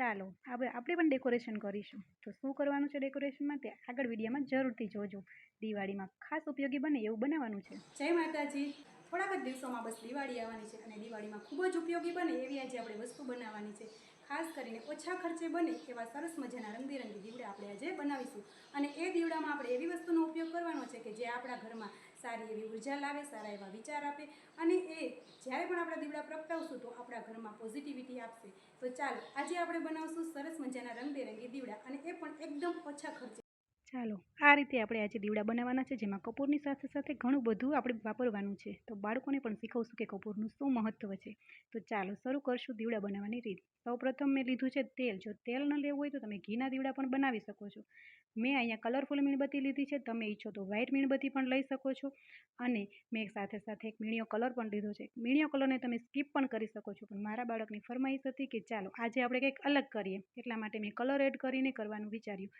ચાલો, હવે આપણે પણ ડેકોરેશન કરીશું. તો શું કરવાનું છે ડેકોરેશનમાં તે આગળ વિડીયોમાં જરૂરથી જોજો. દિવાળીમાં ખાસ ઉપયોગી બને એવું બનાવવાનું છે. જય માતાજી. થોડાક જ દિવસોમાં બસ દિવાળી આવવાની છે અને દિવાળીમાં ખૂબ જ ઉપયોગી બને એવી આજે આપણે વસ્તુ બનાવવાની છે. ખાસ કરીને ઓછા ખર્ચે બને એવા સરસ મજાના રંગબેરંગી દીવડા આપણે આજે બનાવીશું. અને એ દીવડામાં આપણે એવી વસ્તુનો ઉપયોગ કરવાનો છે કે જે આપણા ઘરમાં સારી એવી ઊર્જા લાવે, સારા એવા વિચાર આપે અને એ જ્યારે પણ આપણા દીવડા પ્રગટાવશું તો આપણા ઘરમાં પોઝિટિવિટી આપશે. તો ચાલો, આજે આપણે બનાવશું સરસ મજાના રંગબેરંગી દીવડા અને એ પણ એકદમ ઓછા ખર્ચે ચાલો, આ રીતે આપણે આજે દીવડા બનાવવાના છે, જેમાં કપૂરની સાથે સાથે ઘણું બધું આપણે વાપરવાનું છે. તો બાળકોને પણ શીખવશું કે કપૂરનું શું મહત્ત્વ છે. તો ચાલો, શરૂ કરશું દીવડા બનાવવાની રીત. સૌપ્રથમ મેં લીધું છે તેલ. જો તેલ ન લેવું હોય તો તમે ઘીના દીવડા પણ બનાવી શકો છો. મેં અહીંયા કલરફુલ મીણબત્તી લીધી છે. તમે ઈચ્છો તો વ્હાઇટ મીણબત્તી પણ લઈ શકો છો. અને મેં સાથે સાથે એક મીણિયો કલર પણ લીધો છે. મીણિયો કલરને તમે સ્કીપ પણ કરી શકો છો. પણ મારા બાળકની ફરમાઈશ હતી કે ચાલો, આજે આપણે કંઈક અલગ કરીએ. એટલા માટે મેં કલર એડ કરીને કરવાનું વિચાર્યું.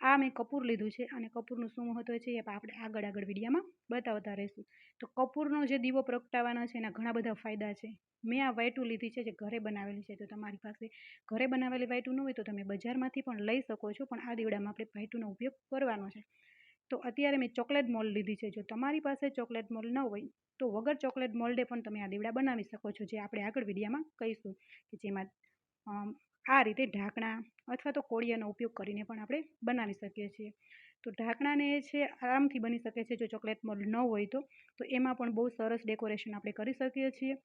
આ મેં કપૂર લીધું છે અને કપૂરનું શું મહત્ત્વ છે એ આપણે આગળ આગળ વિડીયામાં બતાવતા રહીશું. તો કપૂરનો જે દીવો પ્રગટાવવાનો છે એના ઘણા બધા ફાયદા છે. મેં આ વાઈટું લીધી છે જે ઘરે બનાવેલી છે. તો તમારી પાસે ઘરે બનાવેલી વાઈટું ન હોય તો તમે બજારમાંથી પણ લઈ શકો છો, પણ આ દીવડામાં આપણે વાયટુનો ઉપયોગ કરવાનો છે. તો અત્યારે મેં ચોકલેટ મોલ્ડ લીધી છે. જો તમારી પાસે ચોકલેટ મોલ્ડ ન હોય તો વગર ચોકલેટ મોલ્ડે પણ તમે આ દીવડા બનાવી શકો છો, જે આપણે આગળ વિડીયામાં કહીશું કે જેમાં આ રીતે ઢાંકણા અથવા તો કોળિયાનો ઉપયોગ કરીને પણ આપણે બનાવી શકીએ છીએ. તો ઢાંકણાને છે, આરામથી બની શકે છે, જો ચોકલેટ મોલ્ડ ન હોય તો. તો એમાં પણ બહુ સરસ ડેકોરેશન આપણે કરી શકીએ છીએ.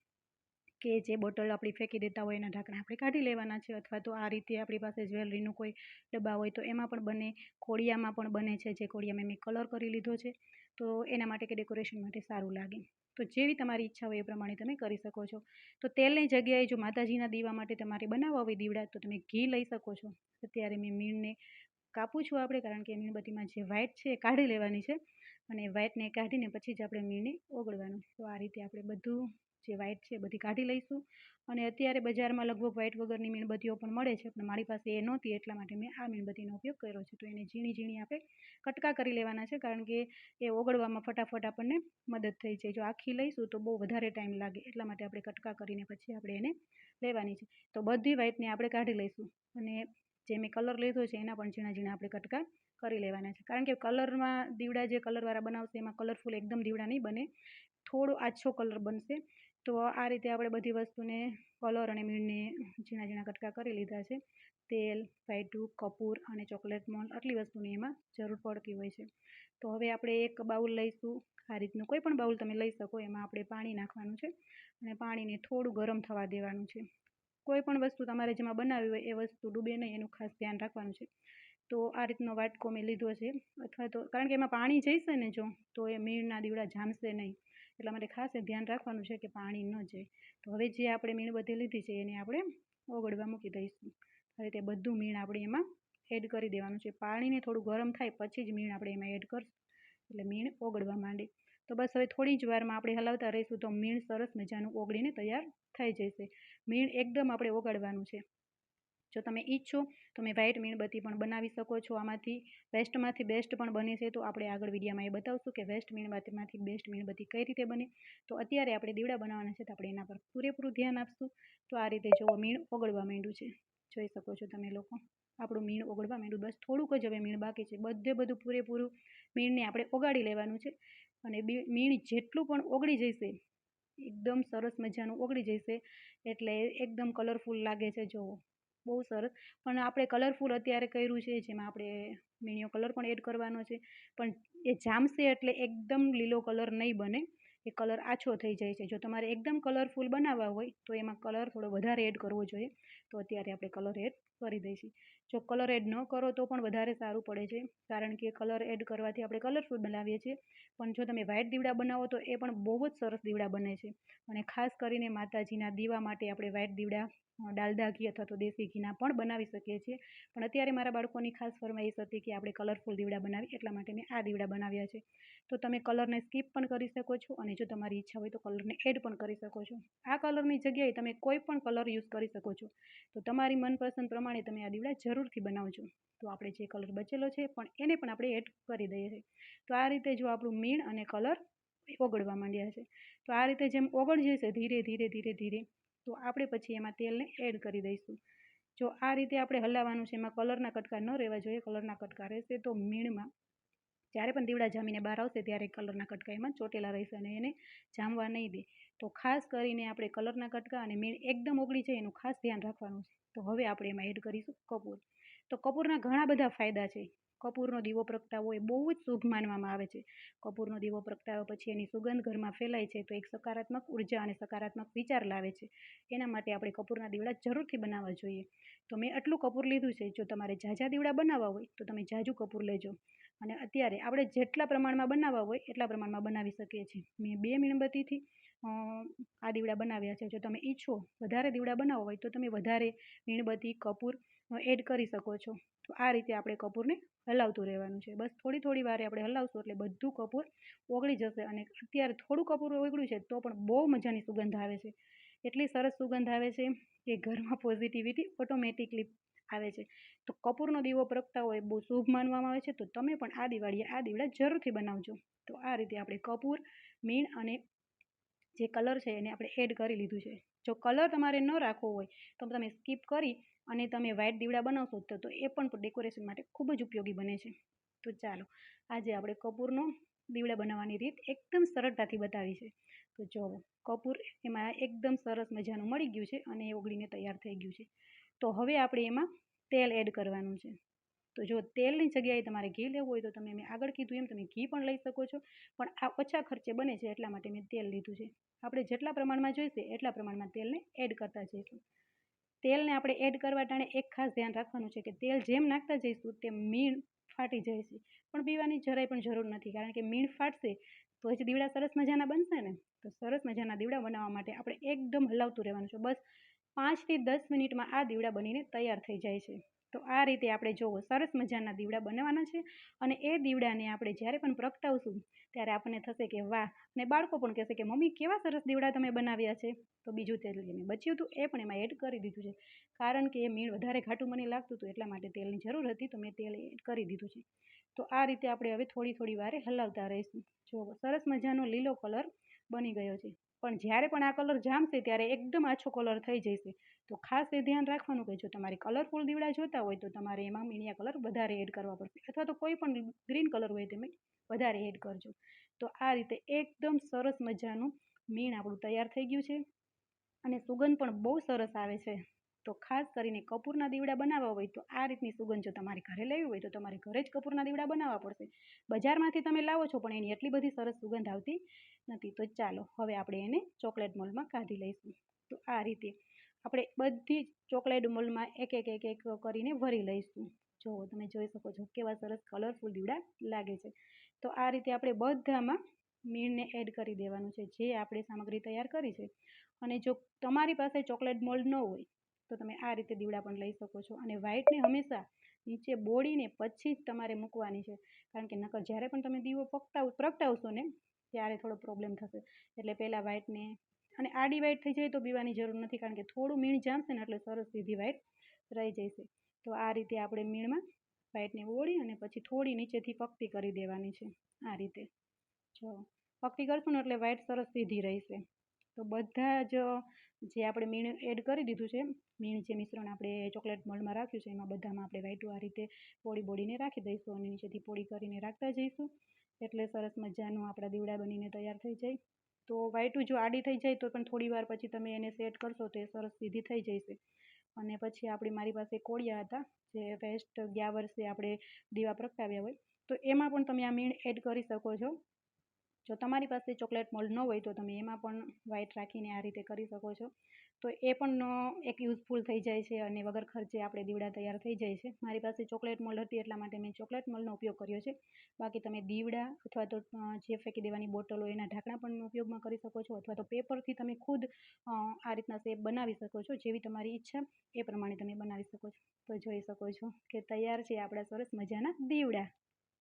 કે જે બોટલ આપણી ફેંકી દેતા હોય એના ઢાંકણા આપણે કાઢી લેવાના છે, અથવા તો આ રીતે આપણી પાસે જ્વેલરીનું કોઈ ડબ્બા હોય તો એમાં પણ બને, કોળિયામાં પણ બને છે, જે કોળિયામાં મેં કલર કરી લીધો છે. તો એના માટે કે ડેકોરેશન માટે સારું લાગે. તો જેવી તમારી ઈચ્છા હોય એ પ્રમાણે તમે કરી શકો છો. તો તેલની જગ્યાએ જો માતાજીના દીવા માટે તમારે બનાવવા હોય દીવડા, તો તમે ઘી લઈ શકો છો. અત્યારે મેં મીણને કાપું છું આપણે, કારણ કે મીણબત્તીમાં જે વ્હાઈટ છે એ કાઢી લેવાની છે. અને વ્હાઈટને કાઢીને પછી જ આપણે મીણને ઓગળવાનું. તો આ રીતે આપણે બધું જે વ્હાઈટ છે એ બધી કાઢી લઈશું. અને અત્યારે બજારમાં લગભગ વ્હાઇટ વગરની મીણબત્તીઓ પણ મળે છે, પણ મારી પાસે એ નહોતી, એટલા માટે મેં આ મીણબત્તીનો ઉપયોગ કર્યો છે. તો એને ઝીણી ઝીણી આપણે કટકા કરી લેવાના છે, કારણ કે એ ઓગળવામાં ફટાફટ આપણને મદદ થઈ જાય. જો આખી લઈશું તો બહુ વધારે ટાઈમ લાગે, એટલા માટે આપણે કટકા કરીને પછી આપણે એને લેવાની છે. તો બધી વ્હાઇટને આપણે કાઢી લઈશું અને જે મેં કલર લીધો છે એના પણ ઝીણા ઝીણા આપણે કટકા કરી લેવાના છે. કારણ કે કલરમાં દીવડા જે કલરવાળા બનાવશે, એમાં કલરફુલ એકદમ દીવડા નહીં બને, થોડો આછો કલર બનશે. તો આ રીતે આપણે બધી વસ્તુને કલર અને મીણને ઝીણા ઝીણા કટકા કરી લીધા છે. તેલ વાઈટું કપૂર અને ચોકલેટ મોલ આટલી વસ્તુની એમાં જરૂર પડતી હોય છે. તો હવે આપણે એક બાઉલ લઈશું. આ રીતનું કોઈ પણ બાઉલ તમે લઈ શકો, એમાં આપણે પાણી નાખવાનું છે અને પાણીને થોડું ગરમ થવા દેવાનું છે. કોઈ પણ વસ્તુ તમારે જેમાં બનાવી હોય એ વસ્તુ ડૂબે નહીં, એનું ખાસ ધ્યાન રાખવાનું છે. તો આ રીતનો વાટકો મેં લીધો છે. અથવા તો કારણ કે એમાં પાણી જઈશે ને જો, તો એ મીણના દીવડા જામશે નહીં. એટલા માટે ખાસ ધ્યાન રાખવાનું છે કે પાણી ન જાય. તો હવે જે આપણે મીણબત્તી લીધી છે એને આપણે ઓગળવા મૂકી દઈશું. આ રીતે બધું મીણ આપણે એમાં એડ કરી દેવાનું છે. પાણીને થોડું ગરમ થાય પછી જ મીણ આપણે એમાં એડ કરશું. એટલે મીણ ઓગળવા માંડે. તો બસ હવે થોડી જ વારમાં આપણે હલાવતા રહીશું તો મીણ સરસ મજાનું ઓગળીને તૈયાર થઈ જશે. મીણ એકદમ આપણે ઓગાળવાનું છે. જો તમે ઈચ્છો તો મેં વ્હાઇટ મીણબત્તી પણ બનાવી શકો છો. આમાંથી વેસ્ટમાંથી બેસ્ટ પણ બને છે. તો આપણે આગળ વિડીયોમાં એ બતાવશું કે વેસ્ટ મીણબત્તીમાંથી બેસ્ટ મીણબત્તી કઈ રીતે બને. તો અત્યારે આપણે દીવડા બનાવવાના છે તો આપણે એના પર પૂરેપૂરું ધ્યાન આપશું. તો આ રીતે જુઓ મીણ ઓગળવા માંડ્યું છે. જોઈ શકો છો તમે લોકો. આપણું મીણ ઓગળવા માંડ્યું. બસ થોડુંક જ હવે મીણ બાકી છે. બધે બધું પૂરેપૂરું મીણને આપણે ઓગાળી લેવાનું છે. અને મીણ જેટલું પણ ઓગળી જશે, એકદમ સરસ મજાનું ઓગળી જશે. એટલે એકદમ કલરફુલ લાગે છે. જુઓ. બહુ સરસ. પણ આપણે કલરફુલ અત્યારે કર્યું છે, જેમાં આપણે મીણિયો કલર પણ એડ કરવાનો છે. પણ એ જામશે એટલે એકદમ લીલો કલર નહીં બને. એ કલર આછો થઈ જાય છે. જો તમારે એકદમ કલરફુલ બનાવવા હોય, તો એમાં કલર થોડો વધારે એડ કરવો જોઈએ. તો અત્યારે આપણે કલર એડ કરી દઈશું. જો કલર એડ ન કરો, તો પણ વધારે સારું પડે છે. કારણ કે કલર એડ કરવાથી આપણે કલરફુલ બનાવીએ છીએ. પણ જો તમે વ્હાઇટ દીવડા બનાવો, તો એ પણ બહુ જ સરસ દીવડા બને છે. અને ખાસ કરીને માતાજીના દીવા માટે આપણે વ્હાઇટ દીવડા ડાલડા ઘી અથવા તો દેશી ઘીના પણ બનાવી શકીએ છીએ. પણ અત્યારે મારા બાળકોની ખાસ ફરમાઈશ હતી કે આપણે કલરફુલ દીવડા બનાવીએ, એટલા માટે મેં આ દીવડા બનાવ્યા છે. તો તમે કલરને સ્કીપ પણ કરી શકો છો અને જો તમારી ઈચ્છા હોય તો કલરને એડ પણ કરી શકો છો. આ કલરની જગ્યાએ તમે કોઈ પણ કલર યુઝ કરી શકો છો. તો તમારી મનપસંદ પ્રમાણે તમે આ દીવડા જરૂરથી બનાવજો. તો આપણે જે કલર બચેલો છે પણ એને પણ આપણે એડ કરી દઈએ છીએ. તો આ રીતે જો આપણું મીણ અને કલર ઓગળવા માંડ્યા છે. તો આ રીતે જેમ ઓગળ જશે ધીરે ધીરે ધીરે ધીરે તો આપણે પછી એમાં તેલને એડ કરી દઈશું. જો આ રીતે આપણે હલાવવાનું છે, એમાં કલરના કટકા ન રહેવા જોઈએ કલરના કટકા રહેશે તો મીણમાં જ્યારે પણ દીવડા જામીને બહાર આવશે ત્યારે કલરના કટકા એમાં ચોટેલા રહેશે અને એને જામવા નહીં દે. તો ખાસ કરીને આપણે કલરના કટકા અને મીણ એકદમ ઓગળી જાય એનું ખાસ ધ્યાન રાખવાનું છે. તો હવે આપણે એમાં એડ કરીશું કપૂર. તો કપૂરના ઘણા બધા ફાયદા છે. કપૂરનો દીવો પ્રગટાવવો એ બહુ જ શુભ માનવામાં આવે છે. કપૂરનો દીવો પ્રગટાવ્યા પછી એની સુગંધ ઘરમાં ફેલાય છે તો એક સકારાત્મક ઊર્જા અને સકારાત્મક વિચાર લાવે છે. એના માટે આપણે કપૂરના દીવડા જરૂરથી બનાવવા જોઈએ. તો મેં આટલું કપૂર લીધું છે. જો તમારે ઝાઝા દીવડા બનાવવા હોય તો તમે ઝાઝું કપૂર લેજો. અને અત્યારે આપણે જેટલા પ્રમાણમાં બનાવવા હોય એટલા પ્રમાણમાં બનાવી શકીએ છીએ. મેં બે મીણબત્તીથી આ દીવડા બનાવ્યા છે. જો તમે ઈચ્છો વધારે દીવડા બનાવવા હોય તો તમે વધારે મીણબત્તી, કપૂર એડ કરી શકો છો. તો આ રીતે આપણે કપૂરને હલાવતું રહેવાનું છે. બસ થોડી થોડી વારે આપણે હલાવશું એટલે બધું કપૂર ઓગળી જશે અને અત્યારે થોડું કપૂર ઓગળ્યું છે તો પણ બહુ મજાની સુગંધ આવે છે. એટલી સરસ સુગંધ આવે છે કે ઘરમાં પોઝિટિવિટી ઓટોમેટિકલી આવે છે. તો કપૂરનો દીવો પ્રગતા હોય બહુ શુભ માનવામાં આવે છે. તો તમે પણ આ દિવાળીએ આ દીવડા જરૂરથી બનાવજો. તો આ રીતે આપણે કપૂર, મીણ અને જે કલર છે એને આપણે એડ કરી લીધું છે. જો કલર તમારે ન રાખવો હોય તો તમે સ્કીપ કરી અને તમે વ્હાઇટ દીવડા બનાવશો તો તો એ પણ ડેકોરેશન માટે ખૂબ જ ઉપયોગી બને છે. તો ચાલો, આજે આપણે કપૂરનો દીવડા બનાવવાની રીત એકદમ સરળતાથી બતાવી છે. તો જુઓ કપૂર એમાં એકદમ સરસ મજાનું મળી ગયું છે અને એ ઓગળીને તૈયાર થઈ ગયું છે. તો હવે આપણે એમાં તેલ એડ કરવાનું છે. તો જો તેલની જગ્યાએ તમારે ઘી લેવું હોય તો તમે મેં આગળ કીધું એમ, તમે ઘી પણ લઈ શકો છો. પણ આ ઓછા ખર્ચે બને છે એટલા માટે મેં તેલ લીધું છે. આપણે જેટલા પ્રમાણમાં જોઈશે એટલા પ્રમાણમાં તેલને એડ કરતા જઈશું. તેલને આપણે એડ કરવા ટાણે એક ખાસ ધ્યાન રાખવાનું છે કે તેલ જેમ નાખતા જઈશું તેમ મીણ ફાટી જાય છે પણ પીવાની જરાય પણ જરૂર નથી, કારણ કે મીણ ફાટશે તો જ દીવડા સરસ મજાના બનશે ને? તો સરસ મજાના દીવડા બનાવવા માટે આપણે એકદમ હલાવતું રહેવાનું છે. બસ પાંચથી દસ મિનિટમાં આ દીવડા બનીને તૈયાર થઈ જાય છે. તો આ રીતે આપણે જોવો, સરસ મજાના દીવડા બનાવવાના છે અને એ દીવડાને આપણે જ્યારે પણ પ્રગટાવશું ત્યારે આપણને થશે કે વાહ, અને બાળકો પણ કહેશે કે મમ્મી કેવા સરસ દીવડા તમે બનાવ્યા છે. તો બીજું તેલ લઈને બચ્યું હતું, એ પણ એમાં એડ કરી દીધું છે. કારણ કે એ મીણ વધારે ઘાટું મને લાગતું હતું, એટલા માટે તેલની જરૂર હતી, તો મેં તેલ એડ કરી દીધું છે. તો આ રીતે આપણે હવે થોડી થોડી વારે હલાવતા રહીશું. જો સરસ મજાનો લીલો કલર બની ગયો છે. પણ જ્યારે પણ આ કલર જામશે, ત્યારે એકદમ આછો કલર થઈ જશે. તો ખાસ એ ધ્યાન રાખવાનું કે જો તમારે કલરફુલ દીવડા જોતા હોય તો તમારે એમાં મીણિયા કલર વધારે એડ કરવા પડશે. અથવા તો કોઈ પણ ગ્રીન કલર હોય તમે વધારે એડ કરજો. તો આ રીતે એકદમ સરસ મજાનું મીણ આપણું તૈયાર થઈ ગયું છે. અને સુગંધ પણ બહુ સરસ આવે છે. તો ખાસ કરીને કપૂરના દીવડા બનાવવા હોય તો આ રીતની સુગંધ જો તમારે ઘરે લેવી હોય તો તમારે ઘરે જ કપૂરના દીવડા બનાવવા પડશે. બજારમાંથી તમે લાવો છો પણ એની એટલી બધી સરસ સુગંધ આવતી નથી. તો ચાલો, હવે આપણે એને ચોકલેટ મોલમાં કાઢી લઈશું. તો આ રીતે આપણે બધી જ ચોકલેટ મોલમાં એક એક એક એક કરીને ભરી લઈશું. જો તમે જોઈ શકો છો કેવા સરસ કલરફુલ દીવડા લાગે છે. તો આ રીતે આપણે બધામાં મીણને એડ કરી દેવાનું છે, જે આપણે સામગ્રી તૈયાર કરી છે. અને જો તમારી પાસે ચોકલેટ મોલ્ડ ન હોય, તો તમે આ રીતે દીવડા પણ લઈ શકો છો. અને વ્હાઇટને હંમેશા નીચે બોળીને પછી જ તમારે મૂકવાની છે. કારણ કે નકર જ્યારે પણ તમે દીવો પકટાવ પ્રગટાવશો ને, ત્યારે થોડો પ્રોબ્લેમ થશે. એટલે પહેલાં વ્હાઈટને અને આડી ડિવાઈડ થઈ જાય તો પીવાની જરૂર નથી કારણ કે થોડું મીણ જામશે ને એટલે સરસ સીધી વ્હાઈટ રહી જશે. તો આ રીતે આપણે મીણમાં વ્હાઈટને ઓળી અને પછી થોડી નીચેથી પક્તી કરી દેવાની છે આ રીતે. જો પક્તી કરશું ને એટલે વ્હાઈટ સરસ સીધી રહેશે. તો બધા જ જે આપણે મીણ એડ કરી દીધું છે, મીણ જે મિશ્રણ આપણે ચોકલેટ મોલ્ડમાં રાખ્યું છે, એમાં બધામાં આપણે વ્હાઈટું આ રીતે પોળી બોળીને રાખી દઈશું અને નીચેથી પોળી કરીને રાખતા જઈશું. એટલે સરસ મજાનું આપણા દીવડા બનીને તૈયાર થઈ જાય. તો વ્હાઈટું જો આડી થઈ જાય તો પણ થોડી વાર પછી તમે એને સેટ કરશો તો એ સરસ સીધી થઈ જશે. અને પછી આપણી મારી પાસે કોળિયા હતા, જે વેસ્ટ ગયા વર્ષે આપણે દીવા પ્રગટાવ્યા હોય, તો એમાં પણ તમે આ મીણ એડ કરી શકો છો. જો તમારી પાસે ચોકલેટ મોલ્ડ ન હોય તો તમે એમાં પણ વ્હાઈટ રાખીને આ રીતે કરી શકો છો. તો એ પણ એક યુઝફુલ થઈ જાય છે અને વગર ખર્ચે આપણે દીવડા તૈયાર થઈ જાય છે. મારી પાસે ચોકલેટ મોલ્ડ હતી એટલા માટે મેં ચોકલેટ મોલ્ડનો ઉપયોગ કર્યો છે. બાકી તમે દીવડા અથવા તો જે ફેંકી દેવાની બોટલો એના ઢાંકણા પણ ઉપયોગમાં કરી શકો છો અથવા તો પેપરથી તમે ખુદ આ રીતના શેપ બનાવી શકો છો જેવી તમારી ઈચ્છા એ પ્રમાણે તમે બનાવી શકો છો. તો જોઈ શકો છો કે તૈયાર છે આપણા સરસ મજાના દીવડા.